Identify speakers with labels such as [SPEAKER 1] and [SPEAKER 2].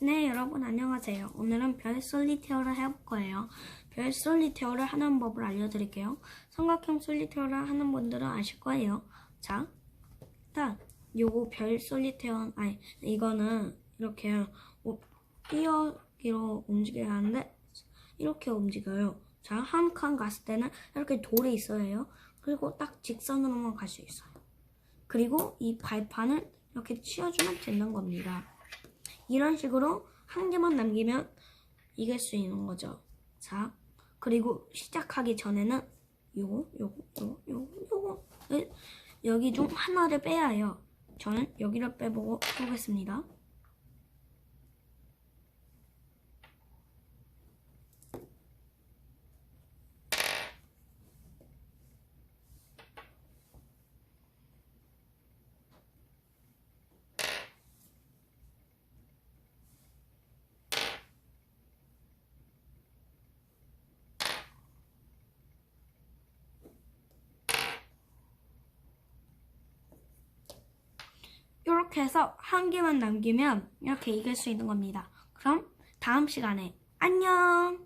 [SPEAKER 1] 네, 여러분 안녕하세요. 오늘은 별 솔리테어를 해볼 거예요. 별 솔리테어를 하는 법을 알려드릴게요. 삼각형 솔리테어를 하는 분들은 아실 거예요. 자, 일단 요거 별 솔리테어, 아니 이거는 이렇게 오- 뛰어기로 움직여야 하는데 이렇게 움직여요. 자, 한 칸 갔을 때는 이렇게 돌이 있어야 해요. 그리고 딱 직선으로만 갈 수 있어요. 그리고 이 발판을 이렇게 치워주면 되는 겁니다. 이런 식으로 한 개만 남기면 이길 수 있는 거죠. 자, 그리고 시작하기 전에는 요거, 요거, 요거, 요거, 요거 을 여기 중 하나를 빼야 해요. 저는 여기를 빼보고 보겠습니다. 이렇게 해서 한 개만 남기면 이렇게 이길 수 있는 겁니다. 그럼 다음 시간에 안녕!